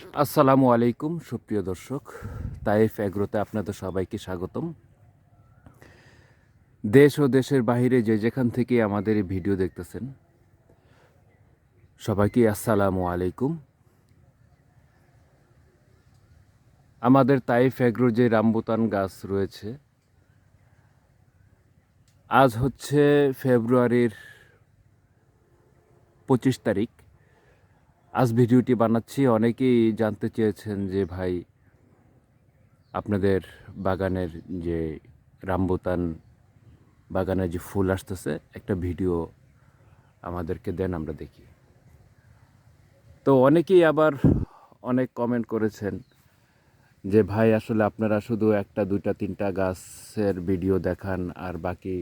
আসসালামু আলাইকুম, সুপ্রিয় দর্শক। তাইফ এগ্রোতে আপনাদের সবাইকে স্বাগতম। দেশ ও দেশের বাইরে যে যেখান থেকে আমাদের এই ভিডিও দেখতেছেন, সবাইকে আসসালামু আলাইকুম। আমাদের তাইফ এগ্রোর যে রামবুতান গাছ রয়েছে, আজ হচ্ছে ফেব্রুয়ারির পঁচিশ তারিখ। আজ ভিডিওটি বানাচ্ছি। অনেকেই জানতে চেয়েছেন যে, ভাই, আপনাদের বাগানের যে রামবুতান বাগানে যে ফুল আসতেছে, একটা ভিডিও আমাদেরকে দেন, আমরা দেখি। তো অনেকেই আবার অনেক কমেন্ট করেছেন যে, ভাই, আসলে আপনারা শুধু একটা, দুইটা, তিনটা গাছের ভিডিও দেখান, আর বাকি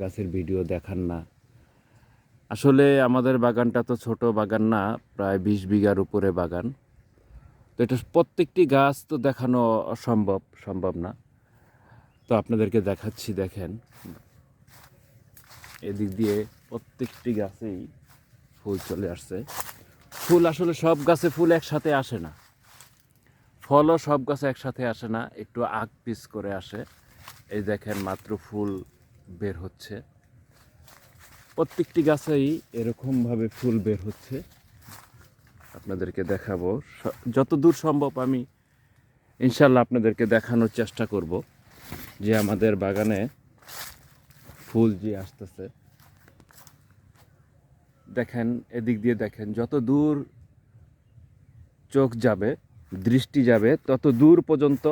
গাছের ভিডিও দেখান না। আসলে আমাদের বাগানটা তো ছোট বাগান না, প্রায় বিশ বিঘার উপরে বাগান। তো এটা প্রত্যেকটি গাছ তো দেখানো অসম্ভব, সম্ভব না। তো আপনাদেরকে দেখাচ্ছি, দেখেন। এদিক দিয়ে প্রত্যেকটি গাছেই ফুল চলে আসছে। ফুল আসলে সব গাছে ফুল একসাথে আসে না। ফলও সব গাছে একসাথে আসে না, একটু আগ পিস করে আসে। এই দেখেন মাত্র ফুল বের হচ্ছে। প্রত্যেকটি গাছেই এরকমভাবে ফুল বের হচ্ছে। আপনাদেরকে দেখাবো। যত দূর সম্ভব আমি ইনশাল্লাহ আপনাদেরকে দেখানোর চেষ্টা করব যে আমাদের বাগানে ফুল যে আসতেছে। দেখেন, এদিক দিয়ে দেখেন যত দূর চোখ যাবে, দৃষ্টি যাবে তত দূর পর্যন্ত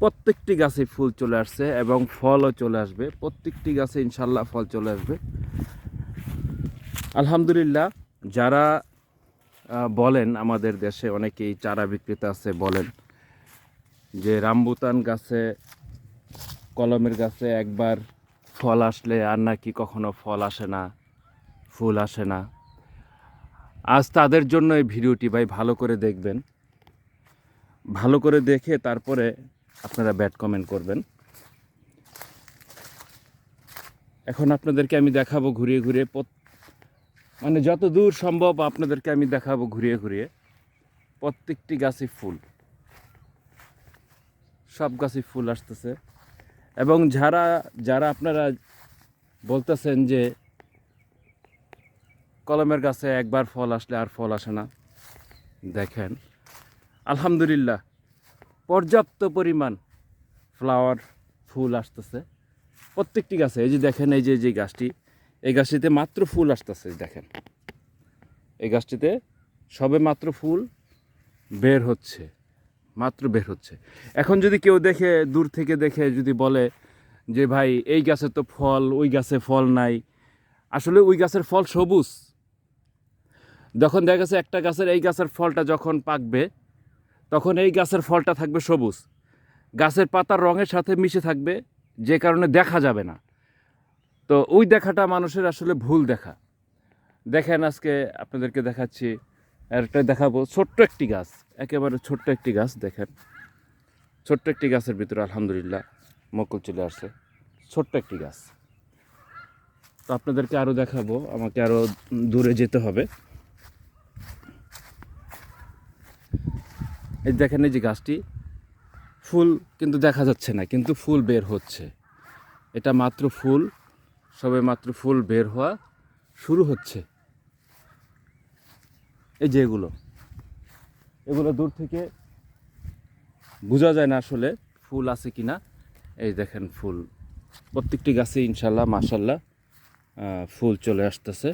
প্রত্যেকটি গাছে ফুল চলে আসছে এবং ফলও চলে আসবে। প্রত্যেকটি গাছে ইনশাল্লাহ ফল চলে আসবে। আলহামদুলিল্লাহ, যারা বলেন, আমাদের দেশে অনেকেই চারা বিক্রেতা আছে, বলেন যে রামবুতান গাছে, কলমের গাছে একবার ফল আসলে আর নাকি কখনো ফল আসে না, ফুল আসে না। আজ তাদের জন্য এই ভিডিওটি ভাই ভালো করে দেখবেন। ভালো করে দেখে তারপরে আপনারা ব্যাড কমেন্ট করবেন। এখন আপনাদেরকে আমি দেখাবো ঘুরিয়ে ঘুরিয়ে মানে যত দূর সম্ভব আপনাদেরকে আমি দেখাবো ঘুরিয়ে ঘুরিয়ে। প্রত্যেকটি গাছে ফুল। সব গাছে ফুল আসতেছে। এবং যারা যারা আপনারা বলতেছেন যে কলমের গাছে একবার ফল আসলে আর ফল আসে না, দেখেন। আলহামদুলিল্লাহ। পর্যাপ্ত পরিমাণ ফ্লাওয়ার ফুল আসতেছে। প্রত্যেকটি গাছে, এই যে দেখেন, এই যে যে গাছটি, এই গাছটিতে মাত্র ফুল আসতেছে, দেখেন। এই গাছটিতে সবে মাত্র ফুল বের হচ্ছে, মাত্র বের হচ্ছে। এখন যদি কেউ দেখে, দূর থেকে দেখে, যদি বলে যে, ভাই, এই গাছে তো ফল, ওই গাছে ফল নাই। আসলে ওই গাছের ফল সবুজ। যখন দেখা গেছে একটা গাছের, এই গাছের ফলটা যখন পাকবে তখন এই গাছের ফলটা থাকবে সবুজ। গাছের পাতার রঙের সাথে মিশে থাকবে, যে কারণে দেখা যাবে না। তো ওই দেখাটা মানুষের আসলে ভুল দেখা। দেখেন আজকে আপনাদেরকে দেখাচ্ছি একটা দেখাবো। ছোট্ট একটি গাছ, একেবারে ছোট্ট একটি গাছ, দেখেন। ছোট্ট একটি গাছের ভিতরে আলহামদুলিল্লাহ মকল চলে আসছে। ছোট্ট একটি গাছ। তো আপনাদেরকে আরও দেখাবো, আমাকে আরও দূরে যেতে হবে। এই দেখেন এই যে গাছটি ফুল কিন্তু দেখা যাচ্ছে না কিন্তু ফুল বের হচ্ছে। এটা মাত্র ফুল সবে মাত্র ফুল বের হওয়া শুরু হচ্ছে। এই যে এগুলো এগুলো দূর থেকে বোঝা যায় না আসলে ফুল আছে কি না এই দেখেন ফুল প্রত্যেকটি গাছে ইনশাল্লাহ মাশাল্লাহ আহ, ফুল চলে আসতেছে।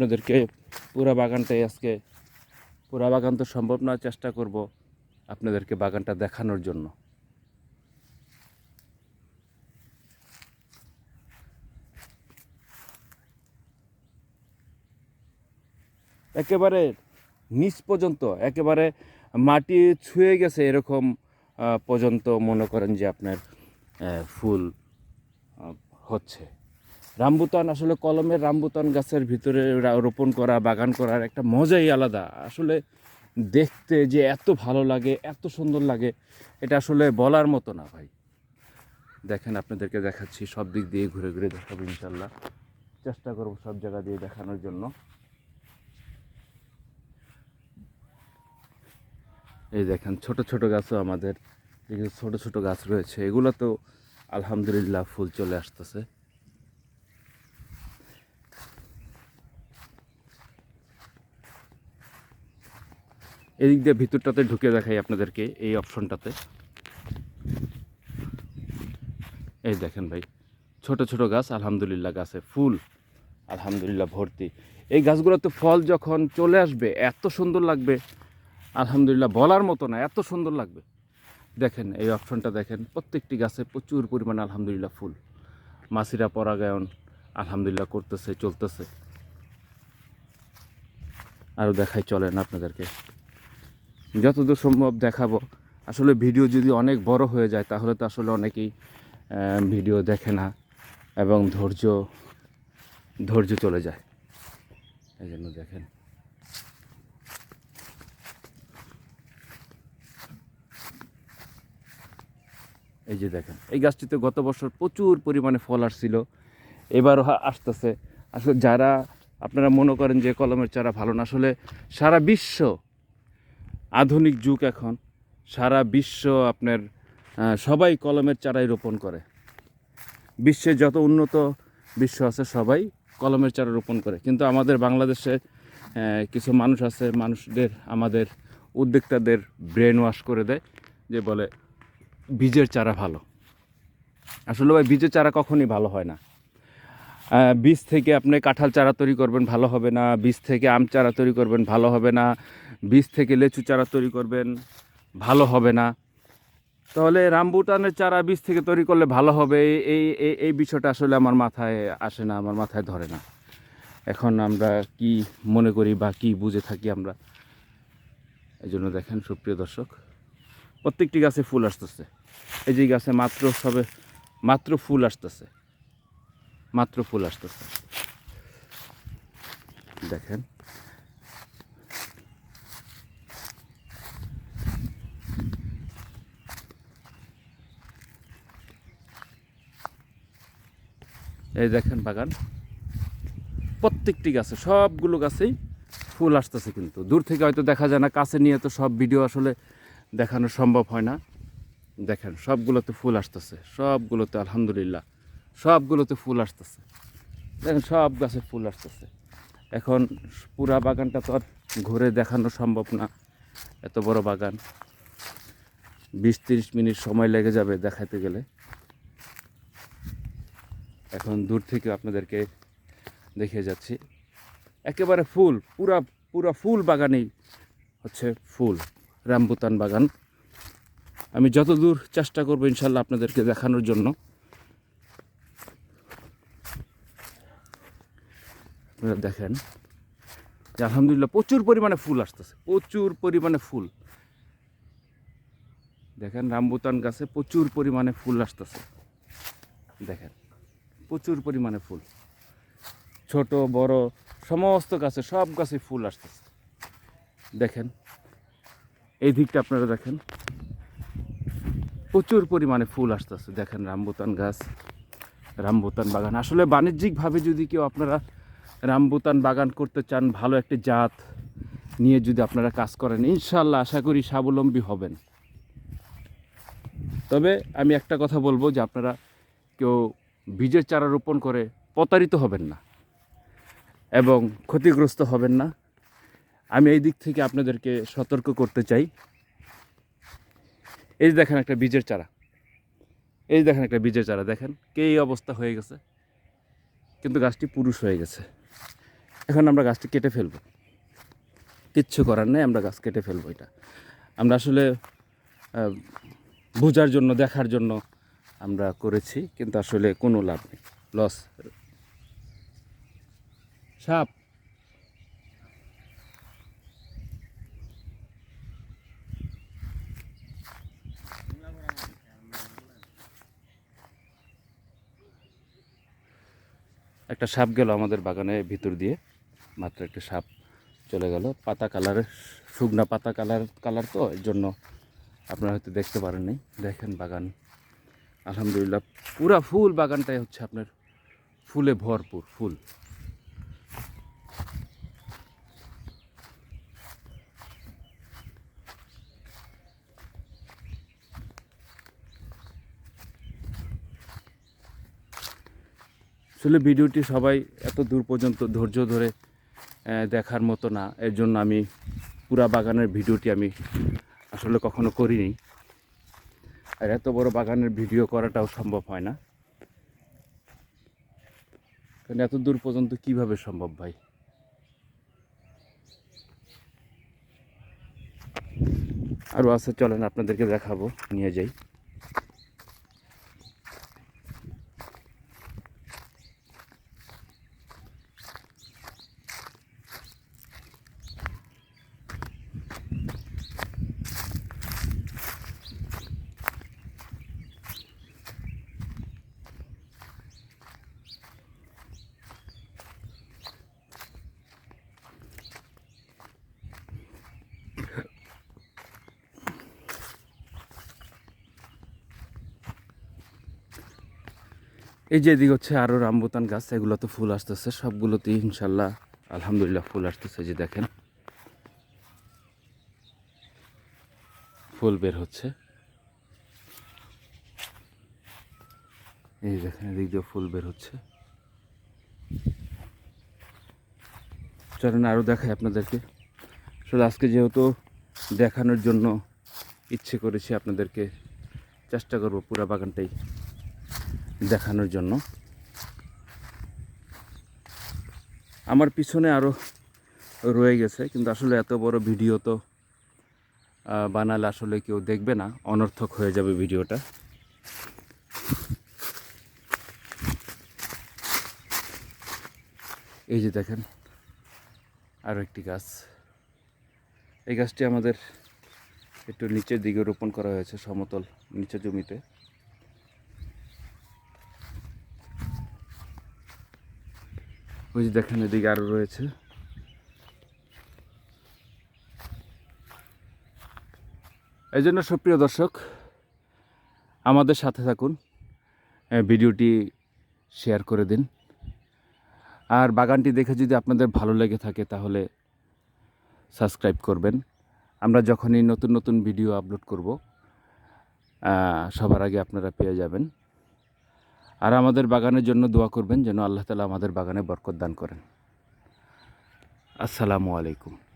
আপনাদেরকে পুরা বাগানটাই আজকে, পুরা বাগান তো সম্ভব না, চেষ্টা করব আপনাদেরকে বাগানটা দেখানোর জন্য। একেবারে নিচ পর্যন্ত, একেবারে মাটি ছুঁয়ে গেছে এরকম পর্যন্ত মনে করেন যে আপনার ফুল হচ্ছে। রামবুতান আসলে কলমের রামবুতান গাছের ভিতরে রোপণ করা, বাগান করার একটা মজাই আলাদা। আসলে দেখতে যে এত ভালো লাগে, এত সুন্দর লাগে, এটা আসলে বলার মতো না ভাই। দেখেন আপনাদেরকে দেখাচ্ছি, সব দিক দিয়ে ঘুরে ঘুরে দেখাবো ইনশাল্লাহ চেষ্টা করব সব জায়গা দিয়ে দেখানোর জন্য। এই দেখেন, ছোট ছোট গাছও আমাদের ছোট ছোট গাছ রয়েছে এগুলো তো আলহামদুলিল্লাহ ফুল চলে আসতেছে। এদিক দিয়ে ভিতরটাতে ঢুকে দেখাই আপনাদেরকে এই অপশনটাতে। এই দেখেন ভাই, ছোট ছোট গাছ, আলহামদুলিল্লাহ গাছে ফুল, আলহামদুলিল্লাহ ভর্তি। এই গাছগুলোতে ফল যখন চলে আসবে, এত সুন্দর লাগবে। আলহামদুলিল্লাহ বলার মতো না, এত সুন্দর লাগবে। দেখেন, এই অপশনটা দেখেন, প্রত্যেকটি গাছে প্রচুর পরিমাণে আলহামদুলিল্লাহ ফুল। মাসিরা পরাগায়ন, আলহামদুলিল্লাহ করতেছে, চলতেছে। আরও দেখাই, চলেন আপনাদেরকে। যতদূর সম্ভব দেখাবো। আসলে ভিডিও যদি অনেক বড় হয়ে যায়, তাহলে তো আসলে অনেকেই ভিডিও দেখে না এবং ধৈর্য ধৈর্য চলে যায়। এই জন্য দেখেন। এই যে দেখেন, এই গাছটিতে গত বছর প্রচুর পরিমাণে ফল আসছিল। এবারও আসতেছে। আসলে যারা, আপনারা মনে করেন যে কলমের চারা ভালো না, আসলে সারা বিশ্ব আধুনিক যুগ এখন। সারা বিশ্ব আপনার সবাই কলমের চারাই রোপণ করে। বিশ্বে যত উন্নত বিশ্ব আছে, সবাই কলমের চারা রোপণ করে। কিন্তু আমাদের বাংলাদেশে কিছু মানুষ আছে, মানুষদের, আমাদের উদ্যোক্তাদের ব্রেন ওয়াশ করে দেয়, যে বলে, বীজের চারা ভালো। আসলে ভাই, বীজের চারা কখনই ভালো হয় না। বীজ থেকে আপনি কাঁঠাল চারা তৈরি করবেন, ভালো হবে না। বীজ থেকে আম চারা তৈরি করবেন, ভালো হবে না। বীজ থেকে লেচু চারা তৈরি করবেন, ভালো হবে না। তাহলে রামবুটানের চারা বীজ থেকে তৈরি করলে ভালো হবে এই- এই বিষয়টা আসলে আমার মাথায় আসে না, আমার মাথায় ধরে না। এখন আমরা কি মনে করি বা কি বুঝে থাকি আমরা? এই জন্য দেখেন, সুপ্রিয় দর্শক, প্রত্যেকটি গাছে ফুল আসতেছে। এই যে গাছে মাত্র সবে, মাত্র ফুল আসতেছে। মাত্র ফুল আসতেছে। দেখেন এই দেখেন বাগান। প্রত্যেকটি গাছে, সবগুলো গাছেই ফুল আসতেছে কিন্তু। দূর থেকে হয়তো দেখা যায় না, কাছে নিয়ে তো সব ভিডিও আসলে দেখানো সম্ভব হয় না। দেখেন, সবগুলোতে ফুল আসতেছে, সবগুলোতে আলহামদুলিল্লাহ, সবগুলোতে ফুল আসতেছে। দেখেন, সব গাছে ফুল আসতেছে। এখন পুরা বাগানটা তো আর ঘুরে দেখানো সম্ভব না, এত বড় বাগান। বিশ তিরিশ মিনিট সময় লেগে যাবে দেখাতে গেলে। এখন দূর থেকে আপনাদেরকে দেখিয়ে যাচ্ছি। একেবারে ফুল, পুরা পুরা ফুল বাগানেই হচ্ছে ফুল রামবুতান বাগান। আমি যতদূর চেষ্টা করব ইনশাল্লাহ আপনাদেরকে দেখানোর জন্য। আপনারা দেখেন যে আলহামদুলিল্লাহ প্রচুর পরিমাণে ফুল আসতেছে, প্রচুর পরিমাণে ফুল। দেখেন রামবুতান গাছে প্রচুর পরিমাণে ফুল আসতেছে। দেখেন। প্রচুর পরিমাণে ফুল। ছোট, বড়, সমস্ত গাছে, সব গাছে ফুল আসতেছে। দেখেন, এই দিকটা আপনারা দেখেন। প্রচুর পরিমাণে ফুল আসতেছে। দেখেন, রামবুতান গাছ, রামবুতান বাগান। আসলে বাণিজ্যিকভাবে যদি কেউ আপনারা রামবুতান বাগান করতে চান, ভালো একটি জাত নিয়ে যদি আপনারা কাজ করেন ইনশাল্লাহ আশা করি স্বাবলম্বী হবেন। তবে আমি একটা কথা বলব যে আপনারা কেউ বীজের চারা রোপণ করে প্রতারিত হবেন না এবং ক্ষতিগ্রস্ত হবেন না। আমি এই দিক থেকে আপনাদেরকে সতর্ক করতে চাই। এই দেখেন একটা বীজের চারা। এই দেখেন একটা বীজের চারা। দেখেন কে এই অবস্থা হয়ে গেছে। কিন্তু গাছটি পুরুষ হয়ে গেছে। এখন আমরা গাছটি কেটে ফেলব। কিচ্ছু করার নেই, আমরা গাছ কেটে ফেলব এটা। আমরা আসলে বোঝার জন্য, দেখার জন্য আমরা করেছি, কিন্তু আসলে কোনো লাভ নেই। লস সাপ। একটা সাপ গেল আমাদের বাগানের ভিতর দিয়ে। মাত্র একটা সাপ চলে গেল। পাতা কালারের শুকনা পাতা কালার কালার তো, এর জন্য আপনারা হয়তো দেখতে পারেননি দেখেন বাগান। আলহামদুলিল্লাহ, পুরা ফুল বাগানটাই হচ্ছে আপনার ফুলে ভরপুর, ফুল। আসলে ভিডিওটি সবাই এত দূর পর্যন্ত ধৈর্য ধরে দেখার মতো না, এর জন্য আমি পুরা বাগানের ভিডিওটি আমি আসলে কখনো করিনি। আর এত বড় বাগানের ভিডিও করাটাও সম্ভব হয় না। কারণ এত দূর পর্যন্ত কীভাবে সম্ভব ভাই? আরও আছে, চলেন আপনাদেরকে দেখাবো, নিয়ে যাই। এই যে এদিকে হচ্ছে আরও রামবুতান গাছ, এগুলো তো ফুল আসতেছে, সবগুলোতেই ইনশাল্লাহ, আলহামদুলিল্লাহ ফুল আসতেছে যে দেখেন। ফুল বের হচ্ছে। এই দেখেন, এদিক দিয়ে ফুল বের হচ্ছে। চলেন আরও দেখাই আপনাদেরকে। আসলে আজকে যেহেতু দেখানোর জন্য ইচ্ছে করেছি আপনাদেরকে, চেষ্টা করব পুরা বাগানটাই। দেখানোর জন্য। আমার পিছনে আরও রয়ে গেছে, কিন্তু আসলে এত বড় ভিডিও তো বানালে আসলে কেউ দেখবে না, অনর্থক হয়ে যাবে ভিডিওটা। এই যে দেখেন আরও একটি গাছ। এই গাছটি আমাদের একটু নিচের দিকে রোপণ করা হয়েছে সমতল, নিচের জমিতে। ওই যে দেখেন এদিকে আরও রয়েছে। এই জন্য সুপ্রিয় দর্শক, আমাদের সাথে থাকুন ভিডিওটি শেয়ার করে দিন। আর বাগানটি দেখে যদি আপনাদের ভালো লেগে থাকে তাহলে সাবস্ক্রাইব করবেন। আমরা যখনই নতুন নতুন ভিডিও আপলোড করব সবার আগে আপনারা পেয়ে যাবেন। আর আমাদের বাগানের জন্য দোয়া করবেন যেন আল্লাহ তালা আমাদের বাগানে বরকত দান করেন। আসসালামু আলাইকুম।